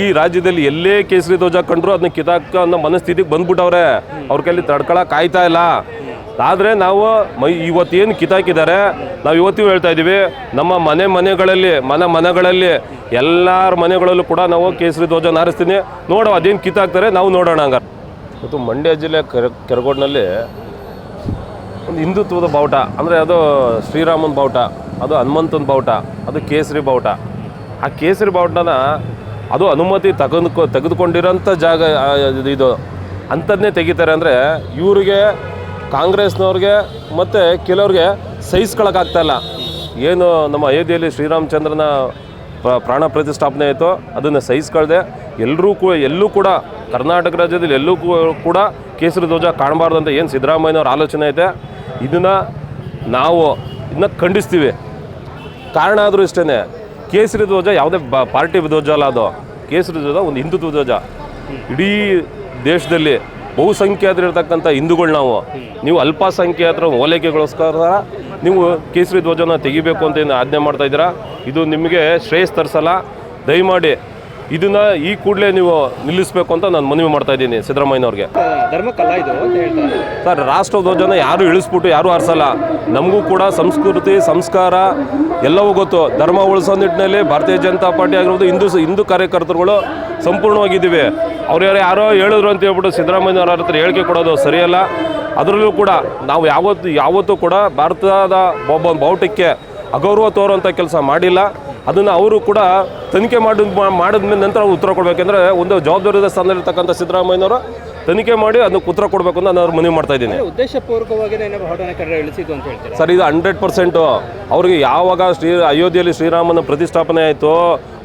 ಈ ರಾಜ್ಯದಲ್ಲಿ ಎಲ್ಲೇ ಕೇಸರಿ ಧ್ವಜ ಕಂಡ್ರು ಅದನ್ನ ಕಿತಾಕ ಅನ್ನೋ ಮನಸ್ಥಿತಿಗೆ ಬಂದ್ಬಿಟ್ಟವ್ರೆ. ಅವ್ರ ಕೈಲಿ ತಡ್ಕೊಳಕ್ ಆಯ್ತಾ ಇಲ್ಲ. ಆದರೆ ನಾವು ಮೈ ಇವತ್ತೇನು ಕಿತಾಕಿದ್ದಾರೆ, ನಾವು ಇವತ್ತಿಗೂ ಹೇಳ್ತಾ ಇದ್ದೀವಿ, ನಮ್ಮ ಮನೆ ಮನೆಗಳಲ್ಲಿ ಮನೆ ಮನೆಗಳಲ್ಲಿ, ಎಲ್ಲರ ಮನೆಗಳಲ್ಲೂ ಕೂಡ ನಾವು ಕೇಸರಿ ಧ್ವಜ ನಾರಿಸ್ತೀನಿ. ನೋಡೋ ಅದೇನು ಕಿತಾಕ್ತಾರೆ, ನಾವು ನೋಡೋಣ ಹಂಗಾರೆ. ಇವತ್ತು ಮಂಡ್ಯ ಜಿಲ್ಲೆ ಕೆರ, ಕೆರಗೋಡ್ನಲ್ಲಿ ಒಂದು ಹಿಂದುತ್ವದ ಬಾವುಟ, ಅಂದರೆ ಅದು ಶ್ರೀರಾಮನ ಬಾವುಟ, ಅದು ಹನುಮಂತನ ಬಾವುಟ, ಅದು ಕೇಸರಿ ಬಾವುಟ. ಆ ಕೇಸರಿ ಬಾವುಟನ ಅದು ಅನುಮತಿ ತಗೊಂಡ್ಕೊ ತೆಗೆದುಕೊಂಡಿರೋಂಥ ಜಾಗ ಇದು- ಅಂಥದ್ನೇ ತೆಗಿತಾರೆ ಅಂದರೆ ಇವರಿಗೆ ಕಾಂಗ್ರೆಸ್ನವ್ರಿಗೆ ಮತ್ತು ಕೆಲವ್ರಿಗೆ ಸಹಿಸ್ಕೊಳಕ್ಕಾಗ್ತಾಯಿಲ್ಲ ಏನು ನಮ್ಮ ಅಯೋಧ್ಯೆಯಲ್ಲಿ ಶ್ರೀರಾಮಚಂದ್ರನ ಪ್ರ- ಪ್ರಾಣ ಪ್ರತಿಷ್ಠಾಪನೆ ಆಯಿತು ಅದನ್ನು ಸಹಿಸ್ಕೊಳ್ದೆ ಎಲ್ಲರೂ ಕೂಡ, ಎಲ್ಲೂ ಕೂಡ, ಕರ್ನಾಟಕ ರಾಜ್ಯದಲ್ಲಿ ಎಲ್ಲೂ ಕೂಡ ಕೇಸರಿ ಧ್ವಜ ಕಾಣಬಾರ್ದು ಅಂತ ಏನು ಸಿದ್ದರಾಮಯ್ಯನವ್ರ ಆಲೋಚನೆ ಐತೆ? ಇದನ್ನು ನಾವು ಇದನ್ನ ಖಂಡಿಸ್ತೀವಿ. ಕಾರಣ ಆದರೂ ಇಷ್ಟೇ ಕೇಸರಿ ಧ್ವಜ ಯಾವುದೇ ಪಾರ್ಟಿ ಧ್ವಜ ಅಲ್ಲ ಅದು. ಕೇಸರಿ ಧ್ವಜ, ಒಂದು ಹಿಂದುತ್ವ ಧ್ವಜ. ಇಡೀ ದೇಶದಲ್ಲಿ ಬಹುಸಂಖ್ಯಾತರಿರ್ತಕ್ಕಂಥ ಹಿಂದೂಗಳು ನಾವು. ನೀವು ಅಲ್ಪಸಂಖ್ಯಾತರ, ಓಲೈಕೆಗೋಸ್ಕರ ನೀವು ಕೇಸರಿ ಧ್ವಜನ ತೆಗಿಬೇಕು ಅಂತ ಏನು ಆಜ್ಞೆ ಮಾಡ್ತಾ ಇದ್ದೀರಾ? ಇದು ನಿಮಗೆ ಶ್ರೇಯಸ್ ತರಿಸಲ್ಲ. ದಯಮಾಡಿ ಇದನ್ನ ಈ ಕೂಡಲೇ ನೀವು ನಿಲ್ಲಿಸಬೇಕು ಅಂತ ನಾನು ಮನವಿ ಮಾಡ್ತಾ ಇದ್ದೀನಿ ಸಿದ್ದರಾಮಯ್ಯನವ್ರಿಗೆ. ಧರ್ಮಕ್ಕಲ್ಲ ಇದು ಅಂತ ಹೇಳ್ತಾರೆ. ಸರ್, ರಾಷ್ಟ್ರ ಧ್ವಜನ ಯಾರು ಇಳಿಸ್ಬಿಟ್ಟು, ಯಾರು ಆರಿಸಲ್ಲ ನಮಗೂ ಕೂಡ ಸಂಸ್ಕೃತಿ, ಸಂಸ್ಕಾರ ಎಲ್ಲವೂ ಗೊತ್ತು. ಧರ್ಮ ಉಳಿಸೋ ನಿಟ್ಟಿನಲ್ಲಿ ಭಾರತೀಯ ಜನತಾ ಪಾರ್ಟಿ ಆಗಿರ್ಬೋದು, ಹಿಂದೂ ಹಿಂದೂ ಕಾರ್ಯಕರ್ತರುಗಳು ಸಂಪೂರ್ಣವಾಗಿದ್ದೀವಿ. ಅವ್ರು ಯಾರು ಯಾರೋ ಹೇಳಿದ್ರು ಅಂತ ಹೇಳ್ಬಿಟ್ಟು ಸಿದ್ದರಾಮಯ್ಯವ್ರ ಹತ್ರ ಹೇಳಿಕೆ ಕೊಡೋದು ಸರಿಯಲ್ಲ. ಅದರಲ್ಲೂ ಕೂಡ ನಾವು ಯಾವತ್ತು, ಯಾವತ್ತೂ ಕೂಡ ಭಾರತದ ಒಬ್ಬ ಬಾವುಟಕ್ಕೆ ಅಗೌರವ ತೋರುವಂಥ ಕೆಲಸ ಮಾಡಿಲ್ಲ. ಅದನ್ನು ಅವರು ಕೂಡ ತನಿಖೆ ಮಾಡಿದ ಮಾಡಿದ ನಂತರ ಉತ್ತರ ಕೊಡಬೇಕೆಂದ್ರೆ ಒಂದು ಜವಾಬ್ದಾರಿದ ಸ್ಥಾನದಲ್ಲಿರ್ತಕ್ಕಂಥ ಸಿದ್ದರಾಮಯ್ಯನವರು ತನಿಖೆ ಮಾಡಿ ಅದಕ್ಕೆ ಉತ್ತರ ಕೊಡಬೇಕು ಅಂತ ನಾನು ಮನವಿ ಮಾಡ್ತಾ ಇದ್ದೀನಿ. ಉದ್ದೇಶಪೂರ್ವಕವಾಗಿ ಏನಾದ್ರು ಹೊರಡನೆ ಕನ್ನಡ ಇಳಿಸಿದ್ದು ಅಂತ ಹೇಳ್ತಾರೆ? ಸರ್ ಇದು ಹಂಡ್ರೆಡ್ ಪರ್ಸೆಂಟು. ಅವ್ರಿಗೆ ಯಾವಾಗ ಶ್ರೀ ಅಯೋಧ್ಯೆಯಲ್ಲಿ ಶ್ರೀರಾಮನ ಪ್ರತಿಷ್ಠಾಪನೆ ಆಯಿತು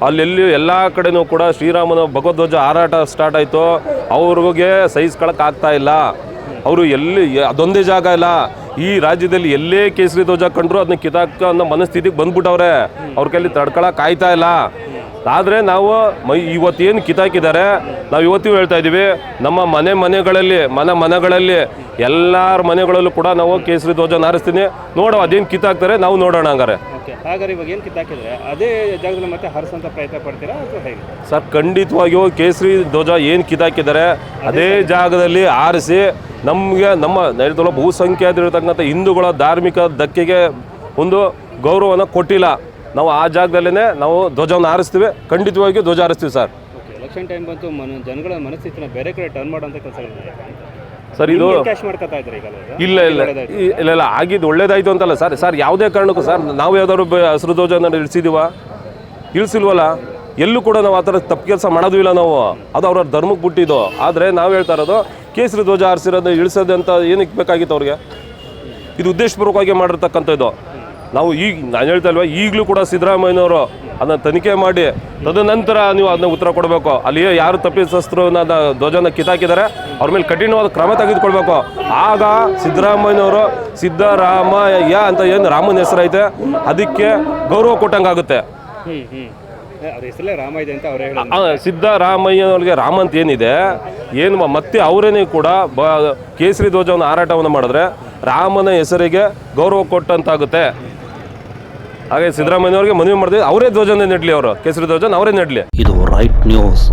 ಅಲ್ಲೆಲ್ಲಿ ಎಲ್ಲ ಕಡೆನೂ ಕೂಡ ಶ್ರೀರಾಮನ ಭಗವಧ್ವಜ ಹಾರಾಟ ಸ್ಟಾರ್ಟ್ ಆಯಿತು ಅವ್ರಿಗೆ ಸಹಿಸ್ಕೊಳಕ್ ಆಗ್ತಾ ಇಲ್ಲ. ಅವರು ಎಲ್ಲಿ ಅದೊಂದೇ ಜಾಗ ಇಲ್ಲ ಈ ರಾಜ್ಯದಲ್ಲಿ ಎಲ್ಲೇ ಕೇಸರಿ ಧ್ವಜ ಕಂಡ್ರು ಅದನ್ನ ಕಿತಾಕ ಅನ್ನೋ ಮನಸ್ಥಿತಿಗೆ ಬಂದ್ಬಿಟ್ಟವ್ರೆ. ಅವ್ರ ಕೈಲಿ ತಡ್ಕೊಳಕ್ ಆಯ್ತಾ ಇಲ್ಲ. ಆದರೆ ನಾವು ಮೈ ಇವತ್ತೇನು ಕಿತಾಕಿದ್ದಾರೆ ನಾವು ಇವತ್ತಿಗೂ ಹೇಳ್ತಾ ಇದ್ದೀವಿ ನಮ್ಮ ಮನೆ ಮನೆಗಳಲ್ಲಿ ಮನೆ ಮನೆಗಳಲ್ಲಿ ಎಲ್ಲರ ಮನೆಗಳಲ್ಲೂ ಕೂಡ ನಾವು ಕೇಸರಿ ಧ್ವಜ ನಾರಿಸ್ತೀನಿ ನೋಡೋ ಅದೇನು ಕಿತ್ತಾಕ್ತಾರೆ ನಾವು ನೋಡೋಣ ಹಂಗಾರೆ. ಹಾಗಾದ್ರೆ ಇವಾಗ ಏನು ಕಿತ್ತಾಕಿದ್ರೆ ಅದೇ ಜಾಗದಲ್ಲಿ ಮತ್ತೆ ಹರಿಸೋಂಥ ಪ್ರಯತ್ನ ಪಡ್ತೀರಾ ಅಥವಾ ಹೇಗೆ? ಸರ್ ಖಂಡಿತವಾಗಿಯೂ ಕೇಸರಿ ಧ್ವಜ ಏನು ಕಿತ್ತಾಕಿದ್ದಾರೆ ಅದೇ ಜಾಗದಲ್ಲಿ ಆರಿಸಿ ನಮಗೆ ನಮ್ಮ ಹೇಳ್ತಲ್ಲ ಬಹುಸಂಖ್ಯಾತರಿರ್ತಕ್ಕಂಥ ಹಿಂದೂಗಳ ಧಾರ್ಮಿಕ ಧಕ್ಕೆಗೆ ಒಂದು ಗೌರವನ ಕೊಟ್ಟಿಲ್ಲ. ನಾವು ಆ ಜಾಗದಲ್ಲೇ ನಾವು ಧ್ವಜವನ್ನು ಹಾರಿಸ್ತೀವಿ. ಖಂಡಿತವಾಗಿಯೂ ಧ್ವಜ ಹಾರಿಸ್ತೀವಿ ಸರ್. ಎಲೆಕ್ಷನ್ ಟೈಮ್ ಬಂತು ಮನ ಜನಗಳ ಮನಸ್ಥಿತಿನ ಬೇರೆ ಕಡೆ ಟರ್ನ್ ಮಾಡುವಂತ ಕೆಲಸ ಸರ್ ಇದು ಕ್ಯಾಶ್ ಮಾಡ್ಕೊತಾ ಇದ್ದಾರೆ ಈಗ? ಇಲ್ಲ ಇಲ್ಲ. ಈ- ಇಲ್ಲ ಇಲ್ಲ. ಆಗಿದ್ದು ಒಳ್ಳೇದಾಯ್ತು ಅಂತಲ್ಲ ಸರ್. ಸರ್ ಯಾವುದೇ ಕಾರಣಕ್ಕೂ ಸರ್ ನಾವು ಯಾವ್ದಾದ್ರು ಬ- ಹಸಿರು ಧ್ವಜನ ಇಳಿಸಿದೀವ? ಇಳಿಸಿಲ್ವಲ್ಲ? ಎಲ್ಲೂ ಕೂಡ ನಾವು ಆ ಥರ ತಪ್ಪು ಕೆಲಸ ಮಾಡೋದು ಇಲ್ಲ ನಾವು. ಅದು ಅವ್ರ ಧರ್ಮಕ್ಕೆ ಬಿಟ್ಟಿದ್ದು. ಆದರೆ ನಾವು ಹೇಳ್ತಾ ಇರೋದು ಕೇಸರಿ ಧ್ವಜ ಹಾರಿಸಿರೋದು ಇಳಿಸೋದು ಅಂತ ಏನಕ್ಕೆ ಬೇಕಾಗಿತ್ತು ಅವ್ರಿಗೆ? ಇದು ಉದ್ದೇಶಪೂರ್ವಕವಾಗಿ ಮಾಡಿರ್ತಕ್ಕಂಥದ್ದು. ನಾವು ಈಗ ನಾನು ಹೇಳ್ತಾ ಇಲ್ವಾ ಈಗಲೂ ಕೂಡ ಸಿದ್ದರಾಮಯ್ಯನವರು ಅದನ್ನ ತನಿಖೆ ಮಾಡಿ ತದನಂತರ ನೀವು ಅದನ್ನ ಉತ್ತರ ಕೊಡಬೇಕು. ಅಲ್ಲಿ ಯಾರು ತಪ್ಪಿತಸ್ಥರನ್ನ ಧ್ವಜನ ಕಿತ್ತಾಕಿದ್ದಾರೆ. ಅವ್ರ ಮೇಲೆ ಕಠಿಣವಾದ ಕ್ರಮ ತೆಗೆದುಕೊಳ್ಬೇಕು. ಆಗ ಸಿದ್ದರಾಮಯ್ಯನವರು ಸಿದ್ದರಾಮಯ್ಯ ಅಂತ ಏನು ರಾಮನ ಹೆಸರೈತೆ ಅದಕ್ಕೆ ಗೌರವ ಕೊಟ್ಟಂಗಾಗುತ್ತೆ ಸಿದ್ದರಾಮಯ್ಯನವ್ರಿಗೆ ರಾಮ ಅಂತ ಏನಿದೆ ಏನು ಮತ್ತೆ ಅವರೇನೇ ಕೂಡ ಬ ಕೇಸರಿ ಧ್ವಜವನ್ನು ಹಾರಾಟವನ್ನು ಮಾಡಿದ್ರೆ ರಾಮನ ಹೆಸರಿಗೆ ಗೌರವ ಕೊಟ್ಟಂತಾಗುತ್ತೆ. ಹಾಗೆ ಸಿದ್ದರಾಮಯ್ಯನವ್ರಿಗೆ ಮನವಿ ಮಾಡಿದ್ವಿ ಅವರೇ ಧ್ವಜನೇ ನೆಡ್ಲಿ ಅವರು. ಕೇಸರಿ ಧ್ವಜನ ಅವರೇ ನೆಡ್ಲಿ ಇದು ರೈಟ್ ನ್ಯೂಸ್